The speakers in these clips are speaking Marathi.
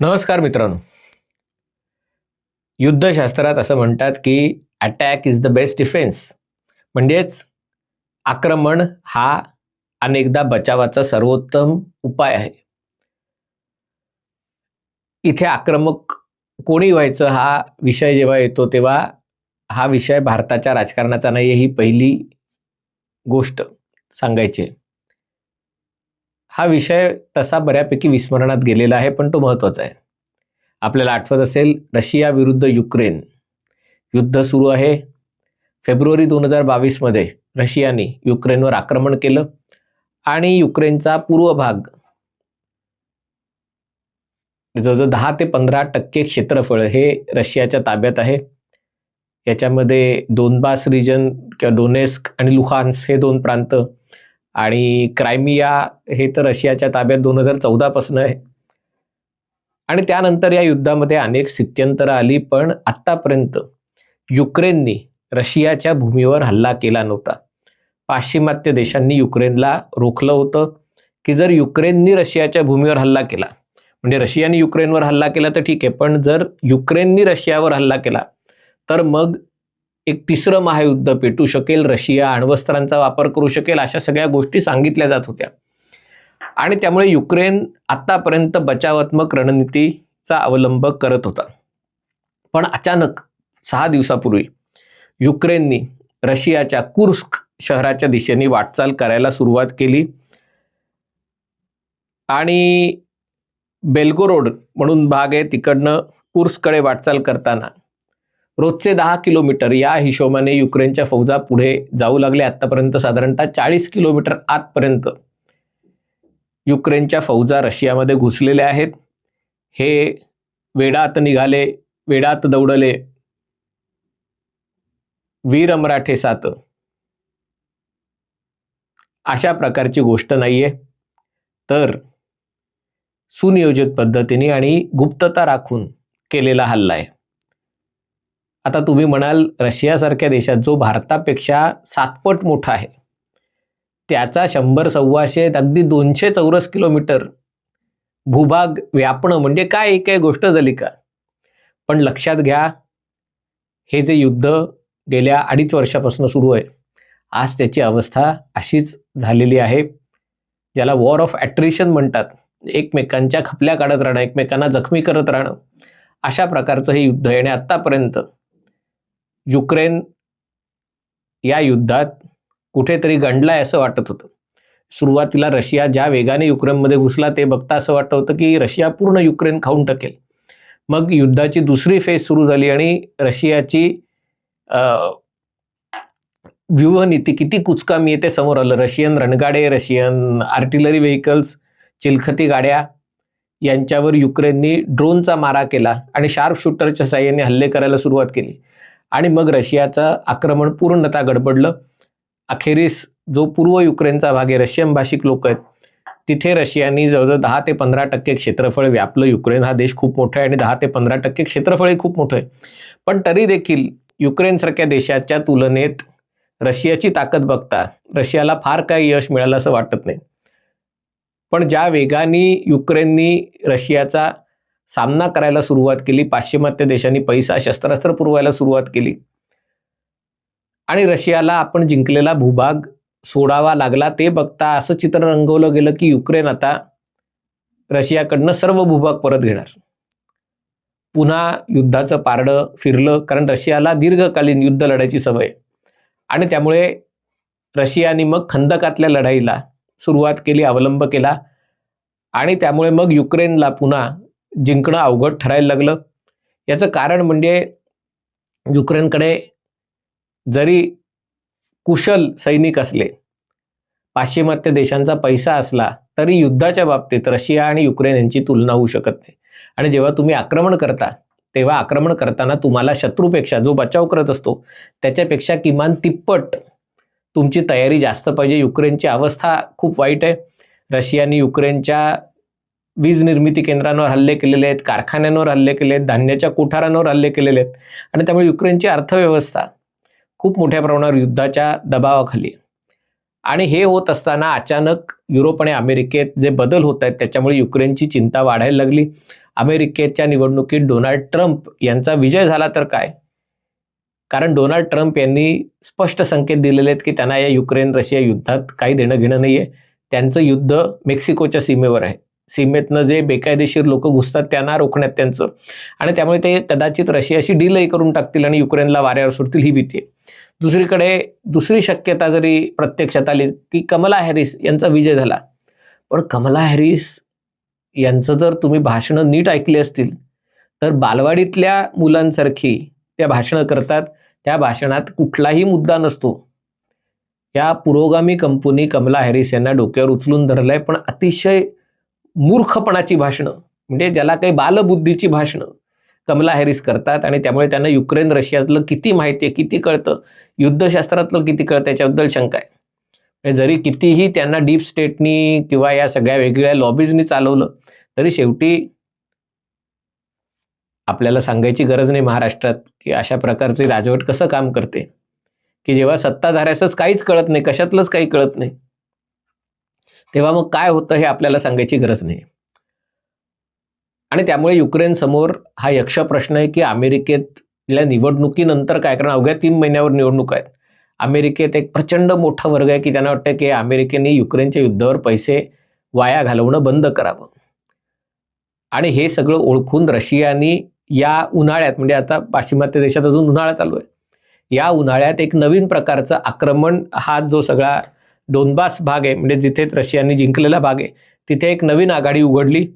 नमस्कार मित्रांनो. युद्धशास्त्रात असं म्हणतात की attack is the best defence म्हणजेच आक्रमण हा अनेकदा बचावाचा सर्वोत्तम उपाय आहे. इथे आक्रमक कोणी व्हायचं हा विषय जेव्हा येतो तेव्हा हा विषय भारताच्या राजकारणाचा नाही ही पहिली गोष्ट सांगायची आहे. हा विषय तसा बऱ्यापैकी विस्मरणात गेलेला आहे पण तो महत्त्वाचा आहे. आपल्याला आठवत असेल रशिया विरुद्ध युक्रेन युद्ध सुरू आहे. फेब्रुवारी दोन हजार बावीसमध्ये रशियाने युक्रेनवर आक्रमण केलं आणि युक्रेनचा पूर्व भाग जवळजवळ दहा ते पंधरा टक्के क्षेत्रफळ हे रशियाच्या ताब्यात आहे. याच्यामध्ये दोनबास रिजन किंवा डोनेस्क आणि लुहान्स हे दोन प्रांत. आणि क्रायमिया हे तर रशियाच्या ताब्यात दोन हजार चौदापासून आहे. आणि त्यानंतर या युद्धामध्ये अनेक स्थित्यंतरं आली पण आत्तापर्यंत युक्रेननी रशियाच्या भूमीवर हल्ला केला नव्हता. पाश्चिमात्य देशांनी युक्रेनला रोखलं होतं की जर युक्रेननी रशियाच्या भूमीवर हल्ला केला म्हणजे रशियाने युक्रेनवर हल्ला केला तर ठीक आहे पण जर युक्रेननी रशियावर हल्ला केला तर मग एक तिसरं महायुद्ध पेटू शकेल. रशिया अण्वस्त्रांचा वापर करू शकेल अशा सगळ्या गोष्टी सांगितल्या जात होत्या. आणि त्यामुळे युक्रेन आत्तापर्यंत बचावात्मक रणनीतीचा अवलंब करत होता. पण अचानक सहा दिवसापूर्वी युक्रेननी रशियाच्या कुर्स्क शहराच्या दिशेने वाटचाल करायला सुरुवात केली. आणि बेल्गोरोड म्हणून भाग आहे तिकडनं कुर्सकडे वाटचाल करताना रोजचे दहा किलोमीटर या हिशोबाने युक्रेनच्या फौजा पुढे जाऊ लागले. आत्तापर्यंत साधारणतः चाळीस किलोमीटर आतपर्यंत युक्रेनच्या फौजा रशियामध्ये घुसलेल्या आहेत. हे वेडात निघाले वेडात दौडले. वीर मराठे सात अशा प्रकारची गोष्ट नाहीये. तर सुनियोजित पद्धतीने आणि गुप्तता राखून केलेला हल्ला आहे. आता तुम्ही म्हणाल रशियासारख्या देशात जो भारतापेक्षा सातपट मोठा आहे त्याचा शंभर सव्वाशे अगदी दोनशे चौरस किलोमीटर भूभाग व्यापणं म्हणजे काय? एक काही गोष्ट झाली का? पण लक्षात घ्या हे जे युद्ध गेल्या अडीच वर्षापासून सुरू आहे आज त्याची अवस्था अशीच झालेली आहे ज्याला वॉर ऑफ ॲट्रिशन म्हणतात. एकमेकांच्या खपल्या काढत राहणं एकमेकांना जखमी करत राहणं अशा प्रकारचं हे युद्ध आहे आणि आत्तापर्यंत युक्रेन या युद्धात कुठेतरी गंडलाय असं वाटत होतं. सुरुवातीला रशिया ज्या वेगाने युक्रेनमध्ये घुसला ते बघता असं वाटत होतं की रशिया पूर्ण युक्रेन खाऊन टाकेल. मग युद्धाची दुसरी फेज सुरू झाली आणि रशियाची व्यूहनीती किती कुचकामी आहे ते समोर आलं. रशियन रणगाडे रशियन आर्टिलरी व्हेकल्स चिलखती गाड्या यांच्यावर युक्रेननी ड्रोनचा मारा केला आणि शार्प शूटरच्या साह्याने हल्ले करायला सुरुवात केली. आणि मग रशियाचं आक्रमण पूर्णतः गडबडलं. अखेरीस जो पूर्व युक्रेनचा भाग आहे रशियन भाषिक लोक आहेत तिथे रशियानी जवळजवळ दहा ते पंधरा टक्के क्षेत्रफळ व्यापलं. युक्रेन हा देश खूप मोठा आहे आणि दहा ते पंधरा टक्के क्षेत्रफळही खूप मोठं आहे. पण तरी देखील युक्रेनसारख्या देशाच्या तुलनेत रशियाची ताकद बघता रशियाला फार काही यश मिळालं असं वाटत नाही. पण ज्या वेगाने युक्रेननी रशियाचा सामना करायला सुरुवात केली पाश्चिमात्य देशांनी पैसा शस्त्रास्त्र पुरवायला सुरुवात केली. आणि रशियाला आपण जिंकलेला भूभाग सोडावा लागला. ते बघता असं चित्र रंगवलं गेलं की युक्रेन आता रशियाकडनं सर्व भूभाग परत घेणार. पुन्हा युद्धाचं पारडं फिरलं कारण रशियाला दीर्घकालीन युद्ध लढायची सवय. आणि त्यामुळे रशियाने मग खंदकातल्या लढाईला सुरुवात केली अवलंब केला. आणि त्यामुळे मग युक्रेनला पुन्हा जिंकणं अवघड ठरायला लागलं. याचं कारण म्हणजे युक्रेनकडे जरी कुशल सैनिक असले पाश्चिमात्य देशांचा पैसा असला तरी युद्धाच्या बाबतीत रशिया आणि युक्रेन यांची तुलना होऊ शकत नाही. आणि जेव्हा तुम्ही आक्रमण करता तेव्हा आक्रमण करताना तुम्हाला शत्रूपेक्षा जो बचाव करत असतो त्याच्यापेक्षा किमान तिप्पट तुमची तयारी जास्त पाहिजे. युक्रेनची अवस्था खूप वाईट आहे. रशियाने युक्रेनच्या वीज निर्मिती केंद्रांवर हल्ले केलेले आहेत कारखान्यांवर हल्ले केले आहेत धान्याच्या कोठारांवर हल्ले केलेले आहेत. आणि त्यामुळे युक्रेनची अर्थव्यवस्था खूप मोठ्या प्रमाणावर युद्धाच्या दबावाखाली आणि हे होत असताना अचानक युरोप आणि अमेरिकेत जे बदल होत आहेत त्याच्यामुळे युक्रेनची चिंता वाढायला लागली. अमेरिकेच्या निवडणुकीत डोनाल्ड ट्रम्प यांचा विजय झाला तर काय? कारण डोनाल्ड ट्रम्प यांनी स्पष्ट संकेत दिलेले आहेत की त्यांना या युक्रेन रशिया युद्धात काही देणं घेणं नाही आहे त्यांचं युद्ध मेक्सिकोच्या सीमेवर आहे. सीमेतनं जे बेकायदेशीर लोक घुसतात त्यांना रोखण्यात त्यांचं. आणि त्यामुळे ते कदाचित रशियाशी डीलही करून टाकतील आणि युक्रेनला वाऱ्यावर सोडतील ही भीती आहे. दुसरीकडे दुसरी शक्यता जरी प्रत्यक्षात आली की कमला हॅरिस यांचा विजय झाला. पण कमला हॅरिस यांचं जर तुम्ही भाषणं नीट ऐकली असतील तर बालवाडीतल्या मुलांसारखी त्या भाषणं करतात. त्या भाषणात कुठलाही मुद्दा नसतो. या पुरोगामी कंपनी कमला हॅरिस यांना डोक्यावर उचलून धरलंय पण अतिशय मूर्खपणाची भाषणं म्हणजे ज्याला काही बालबुद्धीची भाषणं कमला हॅरिस करतात आणि त्यामुळे त्यांना युक्रेन रशियातलं किती माहिती आहे किती कळतं युद्धशास्त्रातलं किती कळतं याच्याबद्दल शंका आहे. म्हणजे जरी कितीही त्यांना डीप स्टेटनी किंवा या सगळ्या वेगवेगळ्या लॉबीजनी चालवलं तरी शेवटी आपल्याला सांगायची गरज नाही महाराष्ट्रात की अशा प्रकारचे राजवट कसं काम करते. की जेव्हा सत्ताधाऱ्याचंच काहीच कळत नाही कशातलंच काही कळत नाही तेव्हा मग काय होतं हे आपल्याला सांगायची गरज नाही. आणि त्यामुळे युक्रेन समोर हा यक्ष प्रश्न आहे की अमेरिकेतल्या निवडणुकीनंतर काय कारण अवघ्या तीन महिन्यावर निवडणूक आहेत. अमेरिकेत एक प्रचंड मोठा वर्ग आहे की त्यांना वाटतं की अमेरिकेने युक्रेनच्या युद्धावर पैसे वाया घालवणं बंद करावं. आणि हे सगळं ओळखून रशियानी या उन्हाळ्यात म्हणजे आता पाश्चिमात्य देशात अजून उन्हाळा चालू आहे. या उन्हाळ्यात एक नवीन प्रकारचं आक्रमण हा जो सगळा डोनबास भाग आहे म्हणजे जिथे रशियाने जिंकलेला भाग आहे तिथे एक नवीन आघाडी उघडली.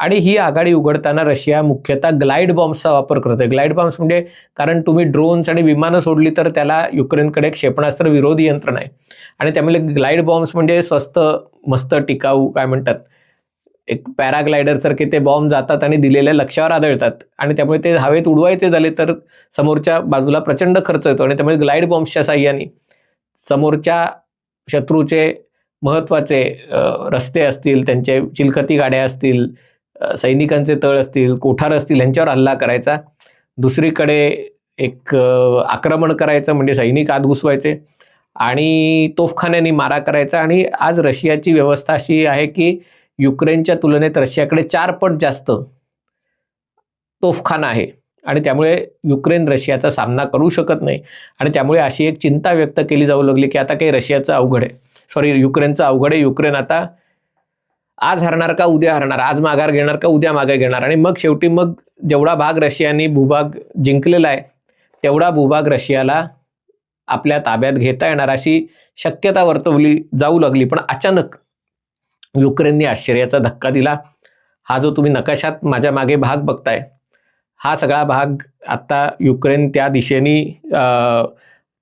आणि ही आघाडी उघडताना रशिया मुख्यतः ग्लाइड बॉम्बचा वापर करतोय. ग्लाईड बॉम्ब्स म्हणजे कारण तुम्ही ड्रोन्स आणि विमानं सोडली तर त्याला युक्रेनकडे क्षेपणास्त्र विरोधी यंत्रणा आहे. आणि त्यामुळे ग्लाईड बॉम्ब्स म्हणजे स्वस्त मस्त टिकाऊ काय म्हणतात एक पॅराग्लायडरसारखे ते बॉम्ब जातात आणि दिलेल्या लक्ष्यावर आदळतात. आणि त्यामुळे ते हवेत उडवायचे झाले तर समोरच्या बाजूला प्रचंड खर्च येतो. आणि त्यामुळे ग्लाईड बॉम्ब्सच्या साह्याने समोरच्या शत्रूचे महत्त्वाचे रस्ते असतील त्यांचे चिलखती गाड्या असतील सैनिकांचे तळ असतील कोठार असतील यांच्यावर हल्ला करायचा. दुसरीकडे एक आक्रमण करायचं म्हणजे सैनिक आत घुसवायचे आणि तोफखान्यांनी मारा करायचा आणि आज रशियाची व्यवस्था अशी आहे की युक्रेनच्या तुलनेत रशियाकडे चार पट जास्त तोफखाना आहे. आणि त्यामुळे युक्रेन रशियाचा सामना करू शकत नाही. आणि त्यामुळे अशी एक चिंता व्यक्त केली जाऊ लागली की आता काही रशियाचं अवघड आहे. सॉरी युक्रेनचं अवघड आहे. युक्रेन आता आज हरणार का उद्या हरणार? आज माघार घेणार का उद्या मागे घेणार? आणि मग शेवटी मग जेवढा भाग रशियाने भूभाग जिंकलेला आहे तेवढा भूभाग रशियाला आपल्या ताब्यात घेता येणार अशी शक्यता वर्तवली जाऊ लागली. पण अचानक युक्रेनने आश्चर्याचा धक्का दिला. हा जो तुम्ही नकाशात माझ्या मागे भाग बघताय हा सगळा भाग आत्ता युक्रेन त्या दिशेने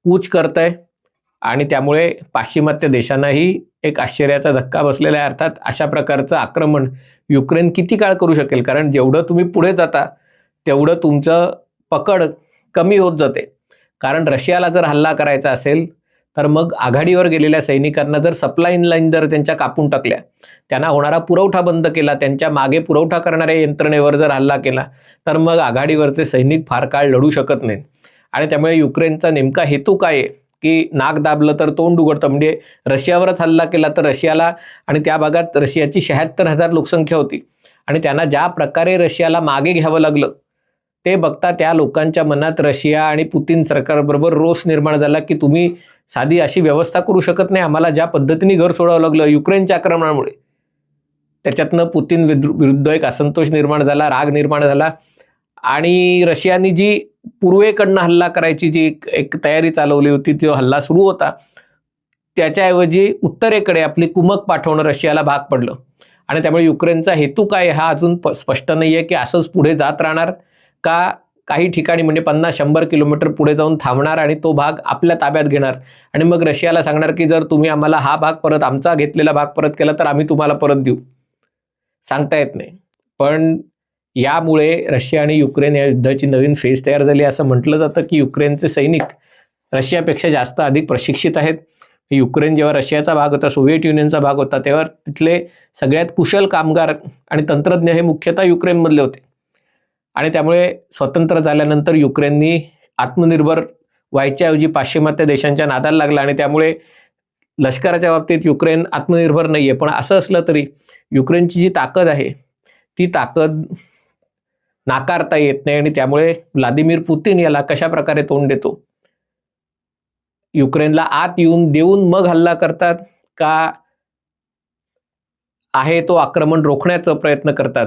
कूच करत आहे आणि त्यामुळे पाश्चिमात्य देशांनाही एक आश्चर्याचा धक्का बसलेला आहे. अर्थात अशा प्रकारचं आक्रमण युक्रेन किती काळ करू शकेल? कारण जेवढं तुम्ही पुढे जाता तेवढं तुमचं पकड कमी होत जाते. कारण रशियाला जर हल्ला करायचा असेल तर मग आघाडीवर गेलेल्या सैनिकांना जर सप्लाईन लाईन जर त्यांच्या कापून टाकल्या त्यांना होणारा पुरवठा बंद केला त्यांच्या मागे पुरवठा करणाऱ्या यंत्रणेवर जर हल्ला केला तर मग आघाडीवरचे सैनिक फार काळ लढू शकत नाहीत. आणि त्यामुळे युक्रेनचा नेमका हेतू काय आहे? की नाक दाबलं तर तोंड उघडतं म्हणजे रशियावरच हल्ला केला तर रशियाला आणि त्या भागात रशियाची शहात्तर हजार लोकसंख्या होती. आणि त्यांना ज्या प्रकारे रशियाला मागे घ्यावं लागलं ते बघता त्या लोकांच्या मनात रशिया आणि पुतीन सरकारबरोबर रोष निर्माण झाला की तुम्ही साधी अशी व्यवस्था करू शकत नाही. आम्हाला ज्या पद्धतीने घर सोडावं लागलं युक्रेनच्या आक्रमणामुळे. त्याच्यातनं पुतीन विरुद्ध एक असंतोष निर्माण झाला राग निर्माण झाला. आणि रशियाने जी पूर्वेकडनं हल्ला करायची जी एक तयारी चालवली होती जो हल्ला सुरू होता. त्याच्याऐवजी उत्तरेकडे आपली कुमक पाठवणं रशियाला भाग पडलं. आणि त्यामुळे युक्रेनचा हेतू काय हा अजून स्पष्ट नाही आहे की असंच पुढे जात राहणार का काही ठिकाणी म्हणजे पन्नास शंभर किलोमीटर पुढे जाऊन थांबणार आणि तो भाग आपल्या ताब्यात घेणार. आणि मग रशियाला सांगणार की जर तुम्ही आम्हाला हा भाग परत आमचा घेतलेला भाग परत केला तर आम्ही तुम्हाला परत देऊ. सांगता येत नाही. पण यामुळे रशिया आणि युक्रेन या युद्धाची नवीन फेज तयार झाली असं म्हटलं जातं की युक्रेनचे सैनिक रशियापेक्षा जास्त अधिक प्रशिक्षित आहेत. युक्रेन जेव्हा रशियाचा भाग होता सोव्हिएट युनियनचा भाग होता तेव्हा तिथले सगळ्यात कुशल कामगार आणि तंत्रज्ञ हे मुख्यतः युक्रेनमधले होते. आणि त्यामुळे स्वतंत्र झाल्यानंतर युक्रेननी आत्मनिर्भर व्हायच्याऐवजी पाश्चिमात्य देशांच्या नादाला लागला आणि त्यामुळे लष्कराच्या बाबतीत युक्रेन आत्मनिर्भर नाही आहे पण असं असलं तरी युक्रेनची जी ताकद आहे ती ताकद नाकारता येत नाही आणि त्यामुळे व्लादिमीर पुतीन याला कशा प्रकारे तोंड देतो? युक्रेनला आत येऊन देऊन मग हल्ला करतात का आहे तो आक्रमण रोखण्याचा प्रयत्न करतात?